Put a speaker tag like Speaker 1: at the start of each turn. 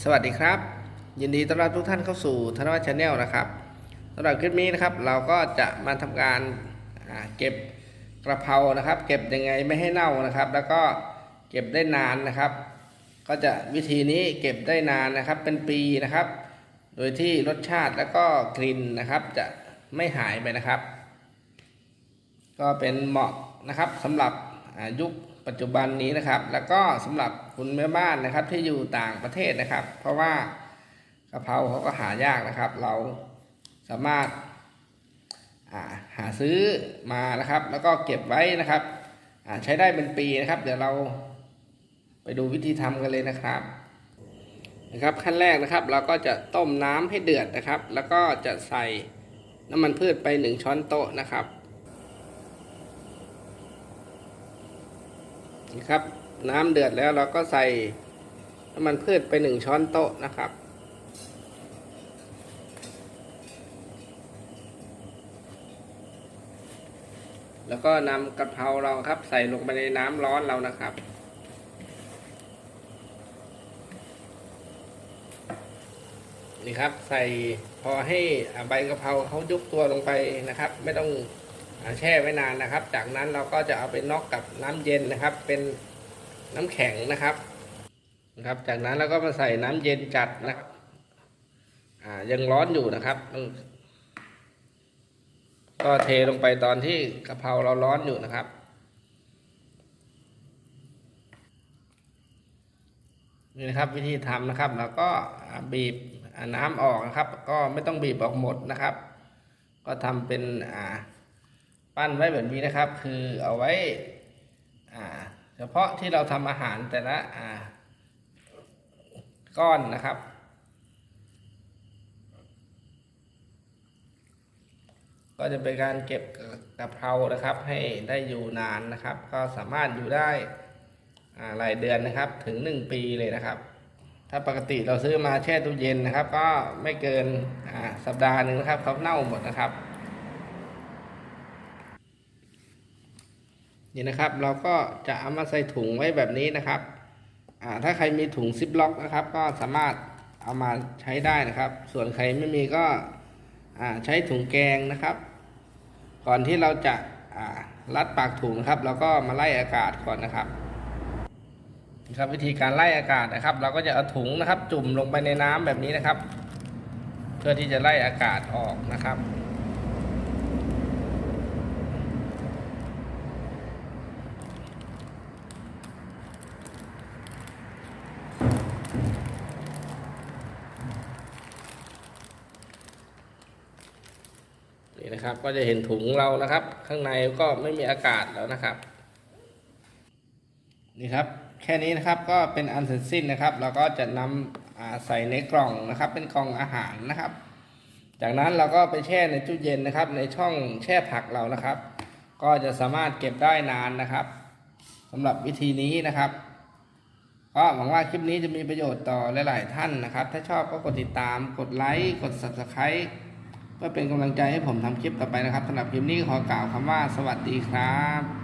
Speaker 1: สวัสดีครับ ยินดีต้อนรับทุกท่านเข้าสู่ธนวัฒน์ชาแนลนะครับสำหรับคลิปนี้นะครับ เราก็จะมาทำการาเก็บกระเพรานะครับ เก็บยังไงไม่ให้เน่านะครับ แล้วก็เก็บได้นานนะครับ ก็จะวิธีนี้เก็บได้นานนะครับ เป็นปีนะครับ โดยที่รสชาติแล้วก็กลิ่นนะครับ จะไม่หายไปนะครับ ก็เป็นเหมาะนะครับสำหรับยุค ปัจจุบันนี้นะครับ แล้วก็สำหรับคุณแม่บ้านนะครับ ที่อยู่ต่างประเทศนะครับ เพราะว่ากะเพราเขาก็หายากนะครับ เราสามารถาหาซื้อมานะครับ แล้วก็เก็บไว้นะครับใช้ได้เป็นปีนะครับ เดี๋ยวเราไปดูวิธีทำกันเลยนะครับนะครับขั้นแรกนะครับ เราก็จะต้มน้ำให้เดือดนะครับ แล้วก็จะใส่น้ำมันพืชไปหนึ่งช้อนโต๊ะนะครับ นะครับ น้ำเดือดแล้วเราก็ใส่น้ำมันพืชไปหนึ่งช้อนโต๊ะนะครับ แล้วก็นำกระเพราเราครับ ใส่ลงไปในน้ำร้อนเรานะครับนี่ครับ ใส่พอให้ใบกะเพราเขายุบตัวลงไปนะครับ ไม่ต้อง แช่ไว้นานนะครับ จากนั้นเราก็จะเอาไปน็อกกับน้ำเย็นนะครับ เป็นน้ำแข็งนะครับนะครับ จากนั้นเราก็มาใส่น้ำเย็นจัดนะครับอ่ายังร้อนอยู่นะครับ ก็เทลงไปตอนที่กะเพราเราร้อนอยู่นะครับนี่นะครับวิธีทำนะครับแล้วก็บีบน้ำออกนะครับ ก็ไม่ต้องบีบออกหมดนะครับ ก็ทำเป็นอ่า ปั้นไว้แบบนี้นะครับ คือเอาไว้เฉพาะที่เราทำอาหารแต่ละก้อนนะครับ ก็จะเป็นการเก็บกะเพรานะครับ ให้ได้อยู่นานนะครับ ก็สามารถอยู่ได้อ่ายเดือนนะครับถึง 1 ปีเลยนะครับ ถ้าปกติเราซื้อมาแช่ตู้เย็นนะครับ ก็ไม่เกินสัปดาห์หนึ่งนะครับเขาเน่าหมดนะครับ นี่นะครับ เราก็จะเอามาใส่ถุงไว้แบบนี้นะครับถ้าใครมีถุงซิปล็อกนะครับ ก็สามารถเอามาใช้ได้นะครับ ส่วนใครไม่มีก็ใช้ถุงแกงนะครับ ก่อนที่เราจะรัดปากถุงนะครับ เราก็มาไล่อากาศก่อนนะครับนะครับวิธีการไล่อากาศนะครับ เราก็จะเอาถุงนะครับ จุ่มลงไปในน้ำแบบนี้นะครับ เพื่อที่จะไล่อากาศออกนะครับ นี่นะครับ ก็จะเห็นถุงเรานะครับ ข้างในก็ไม่มีอากาศแล้วนะครับ นี่ครับ แค่นี้นะครับก็เป็นอันเสร็จสิ้นนะครับ เราก็จะนำใส่ในกล่องนะครับ เป็นกล่องอาหารนะครับ จากนั้นเราก็ไปแช่ในตู้เย็นนะครับ ในช่องแช่ผักเรานะครับ ก็จะสามารถเก็บได้นานนะครับสำหรับวิธีนี้นะครับก็หวังว่าคลิปนี้จะมีประโยชน์ต่อหลาย ๆ ท่านนะครับ ถ้าชอบก็กดติดตาม กดไลค์ กด subscribe เพื่อเป็นกำลังใจให้ผมทำคลิปต่อไปนะครับสำหรับคลิปนี้ขอกล่าวคำว่าสวัสดีครับ